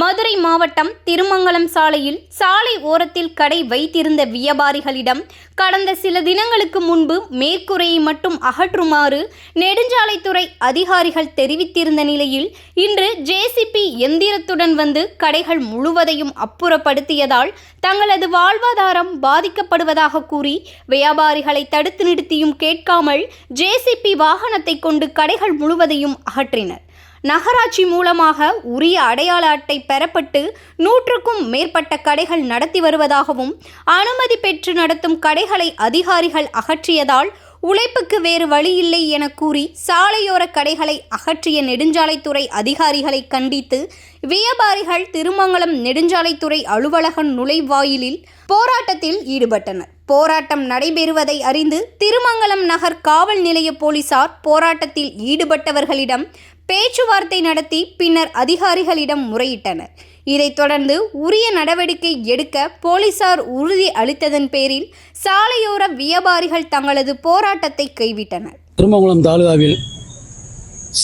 மதுரை மாவட்டம் திருமங்கலம் சாலையில் சாலை ஓரத்தில் கடை வைத்திருந்த வியாபாரிகளிடம் கடந்த சில தினங்களுக்கு முன்பு மேற்கூரையை மட்டும் அகற்றுமாறு நெடுஞ்சாலைத்துறை அதிகாரிகள் தெரிவித்திருந்த நிலையில் இன்று ஜேசிபி எந்திரத்துடன் வந்து கடைகள் முழுவதையும் அப்புறப்படுத்தியதால் தங்களது வாழ்வாதாரம் பாதிக்கப்படுவதாக கூறி வியாபாரிகளை தடுத்து நிறுத்தியும் கேட்காமல் ஜேசிபி வாகனத்தை கொண்டு கடைகள் முழுவதையும் அகற்றினர். நகராட்சி மூலமாக உரிய அடையாள அட்டை பெறப்பட்டு நூற்றுக்கும் மேற்பட்ட கடைகள் நடத்தி வருவதாகவும் அனுமதி பெற்று நடத்தும் கடைகளை அதிகாரிகள் அகற்றியதால் உழைப்புக்கு வேறு வழியில்லை என கூறி சாலையோர கடைகளை அகற்றிய நெடுஞ்சாலைத்துறை அதிகாரிகளை கண்டித்து வியாபாரிகள் திருமங்கலம் நெடுஞ்சாலைத்துறை அலுவலக நுழைவாயிலில் போராட்டத்தில் ஈடுபட்டனர். போராட்டம் நடைபெறுவதை அறிந்து திருமங்கலம் நகர் காவல் நிலைய போலீசார் போராட்டத்தில் ஈடுபட்டவர்களிடம் பேச்சுவார்த்தை நடத்தி பின்னர் அதிகாரிகளிடம் முறையிட்டனர். இதைத் தொடர்ந்து உரிய நடவடிக்கை எடுக்க போலீசார் உறுதி அளித்ததன் பேரில் சாலையோர வியாபாரிகள் தங்களது போராட்டத்தை கைவிட்டனர். திருமங்குளம் தாலுகாவில்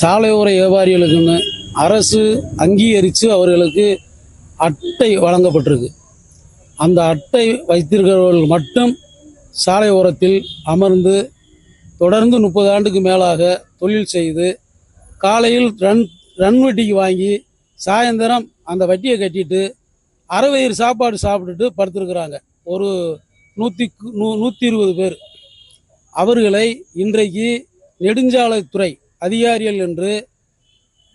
சாலையோர வியாபாரிகளுக்குன்னு அரசு அங்கீகரித்து அவர்களுக்கு அட்டை வழங்கப்பட்டிருக்கு. அந்த அட்டை வைத்திருக்கிறவர்கள் மட்டும் சாலை ஓரத்தில் அமர்ந்து தொடர்ந்து முப்பது ஆண்டுக்கு மேலாக தொழில் செய்து காலையில் ரன் ரன் வட்டிக்கு வாங்கி சாயந்தரம் அந்த வட்டியை கட்டிட்டு அறவயிறு சாப்பாடு சாப்பிட்டுட்டு படுத்திருக்கிறாங்க. ஒரு நூற்றி நூ நூற்றி இருபது பேர். அவர்களை இன்றைக்கு நெடுஞ்சாலைத்துறை அதிகாரிகள் என்று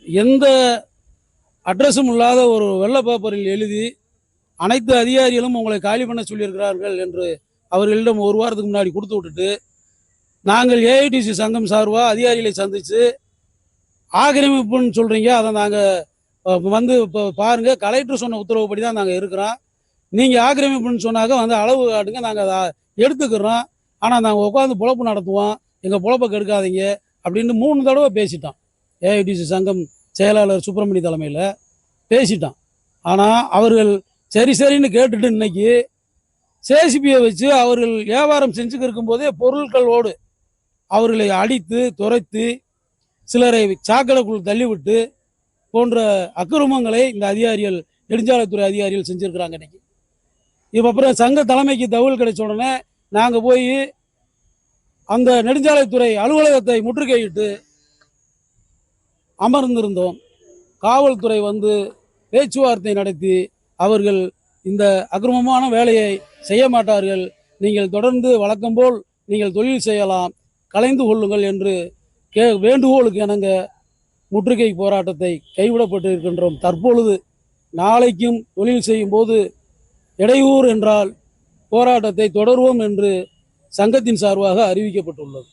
எந்த அட்ரஸும் இல்லாத ஒரு வெள்ள பேப்பரில் எழுதி அனைத்து அதிகாரிகளும் உங்களை காலி பண்ண சொல்லியிருக்கிறார்கள் என்று அவர்களிடம் ஒரு வாரத்துக்கு முன்னாடி கொடுத்து விட்டுட்டு நாங்கள் ஏஐடிசி சங்கம் சார்பாக அதிகாரிகளை சந்தித்து ஆக்கிரமிப்புன்னு சொல்கிறீங்க அதை நாங்கள் வந்து இப்போ பாருங்கள் கலெக்டர் சொன்ன உத்தரவுப்படி தான் நாங்கள் இருக்கிறோம். நீங்கள் ஆக்கிரமிப்புன்னு சொன்னாக்க வந்து அளவு காட்டுங்க. நாங்கள் அதை எடுத்துக்கிறோம். ஆனால் நாங்கள் உட்காந்து பொழப்பு நடத்துவோம். எங்கள் பொழப்பை கெடுக்காதீங்க அப்படின்னு மூணு தடவை பேசிட்டோம். ஏஐடிசி சங்கம் செயலாளர் சுப்பிரமணிய தலைமையில் பேசிட்டோம். ஆனால் அவர்கள் சரி சரின்னு கேட்டுட்டு இன்னைக்கு சேசிபியை வச்சு அவர்கள் வியாபாரம் செஞ்சுக்கிருக்கும் போதே பொருட்களோடு அவர்களை அடித்து துரைத்து சிலரை சாக்கடைக்குள் தள்ளிவிட்டு போன்ற அக்கிரமங்களை இந்த அதிகாரிகள் நெடுஞ்சாலைத்துறை அதிகாரிகள் செஞ்சுருக்கிறாங்க இன்றைக்கி இப்போ அப்புறம் சங்க தலைமைக்கு தகவல் கிடைச்ச உடனே நாங்கள் போய் அந்த நெடுஞ்சாலைத்துறை அலுவலகத்தை முற்றுகையிட்டு அமர்ந்திருந்தோம். காவல்துறை வந்து பேச்சுவார்த்தை நடத்தி அவர்கள் இந்த அக்கிரமமான வேலையை செய்ய மாட்டார்கள். நீங்கள் தொடர்ந்து வழக்கம்போல் நீங்கள் தொழில் செய்யலாம். கலைந்து கொள்ளுங்கள் என்று கே வேண்டுகோளுக்கு இணங்க முற்றுகை போராட்டத்தை கைவிடப்பட்டு இருக்கின்றோம் தற்பொழுது நாளைக்கும் தொழில் செய்யும் போது இடையூறு என்றால் போராட்டத்தை தொடர்வோம் என்று சங்கத்தின் சார்பாக அறிவிக்கப்பட்டுள்ளது.